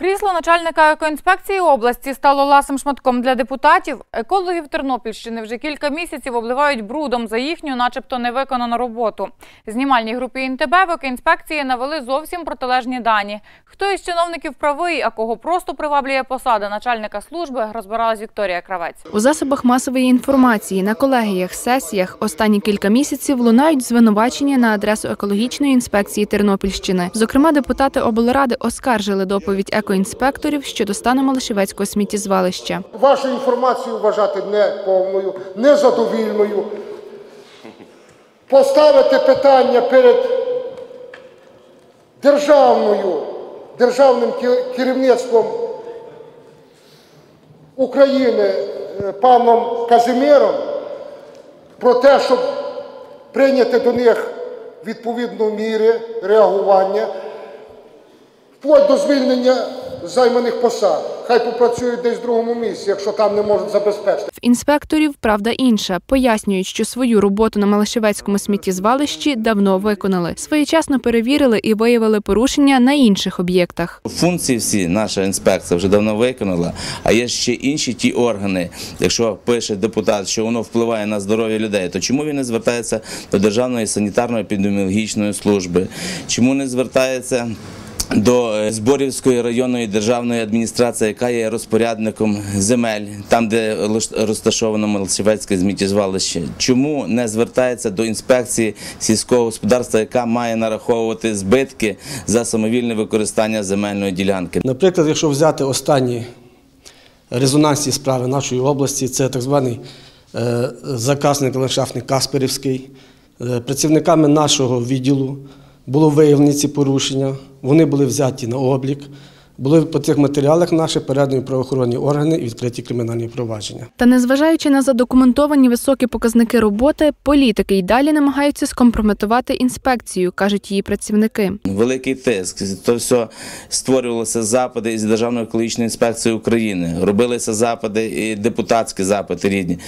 Крісло начальника екоінспекції області стало ласим шматком для депутатів. Екологів Тернопільщини вже кілька місяців обливають брудом за їхню, начебто, невиконану роботу. Знімальній групі ІНТБ в екоінспекції навели зовсім протилежні дані. Хто із чиновників правий, а кого просто приваблює посада начальника служби, розбиралась Вікторія Кравець. У засобах масової інформації на колегіях, сесіях останні кілька місяців лунають звинувачення на адресу екологічної інспекції Тернопільщини. Зокрема, депутати облради оскаржили доповідь екоінспекторів щодо стану Малишевецького сміттєзвалища. Вашу інформацію вважати неповною, незадовільною. Поставити питання перед державною, державним керівництвом України е, паном Казимиром про те, щоб прийняти до них відповідно міри реагування, вплоть до звільнення займаних посад. Хай попрацюють десь в другому місці, якщо там не можуть забезпечити. В інспекторів правда інша. Пояснюють, що свою роботу на Малишевецькому сміттєзвалищі давно виконали. Своєчасно перевірили і виявили порушення на інших об'єктах. Функції всі наша інспекція вже давно виконала, а є ще інші ті органи. Якщо пише депутат, що воно впливає на здоров'я людей, то чому він не звертається до Державної санітарно-епідеміологічної служби? Чому не звертається? До е, Зборівської районної державної адміністрації, яка є розпорядником земель, там де розташовано Малшевецьке зміттєзвалище. Чому не звертається до інспекції сільського господарства, яка має нараховувати збитки за самовільне використання земельної ділянки? Наприклад, якщо взяти останні резонансні справи нашої області, це так званий е, заказник ландшафтний Касперівський. Е, Працівниками нашого відділу було виявлені ці порушення, вони були взяті на облік. Були по цих матеріалах наші передані правоохоронні органи і відкриті кримінальні провадження. Та незважаючи на задокументовані високі показники роботи, політики й далі намагаються скомпрометувати інспекцію, кажуть її працівники. Великий тиск. То все створювалося запити із Державної екологічної інспекції України. Робилися запити і депутатські запити рідні.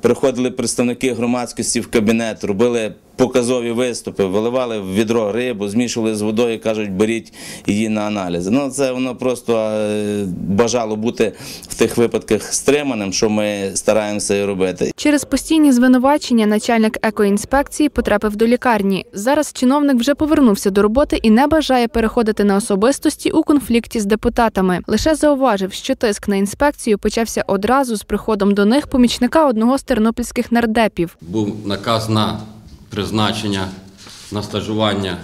Приходили представники громадськості в кабінет, робили показові виступи, виливали в відро рибу, змішували з водою, кажуть, беріть її на аналізи. Ну це воно просто е, бажало бути в тих випадках стриманим, що ми стараємося і робити. Через постійні звинувачення начальник екоінспекції потрапив до лікарні. Зараз чиновник вже повернувся до роботи і не бажає переходити на особистості у конфлікті з депутатами. Лише зауважив, що тиск на інспекцію почався одразу з приходом до них помічника одного з тернопільських нардепів. був наказ на призначення на стажування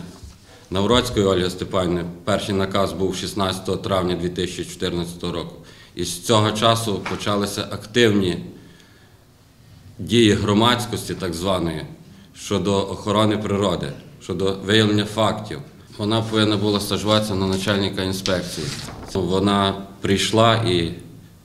Навроцької Ольги Степанівни. Перший наказ був 16 травня 2014 року. І з цього часу почалися активні дії громадськості, так званої, щодо охорони природи, щодо виявлення фактів. Вона повинна була стажуватися на начальника інспекції. Вона прийшла і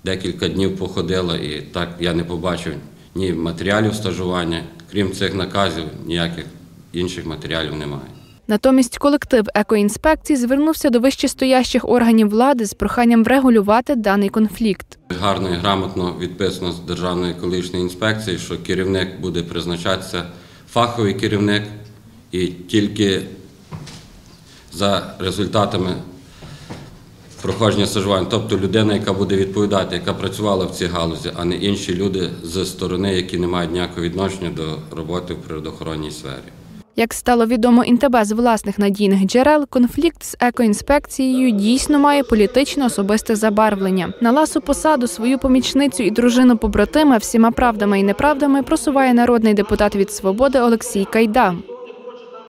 декілька днів походила, і так я не побачив ні матеріалів стажування, крім цих наказів, ніяких інших матеріалів немає. Натомість колектив екоінспекції звернувся до вищестоящих органів влади з проханням врегулювати даний конфлікт. Гарно і грамотно відписано з Державної екологічної інспекції, що керівник буде призначатися фаховий керівник, і тільки за результатами проходження стажування, тобто людина, яка буде відповідати, яка працювала в цій галузі, а не інші люди з сторони, які не мають ніякого відношення до роботи в природоохоронній сфері. Як стало відомо інтебе з власних надійних джерел, конфлікт з екоінспекцією дійсно має політично особисте забарвлення. На ласу посаду свою помічницю і дружину побратима всіма правдами і неправдами просуває народний депутат від свободи Олексій Кайда.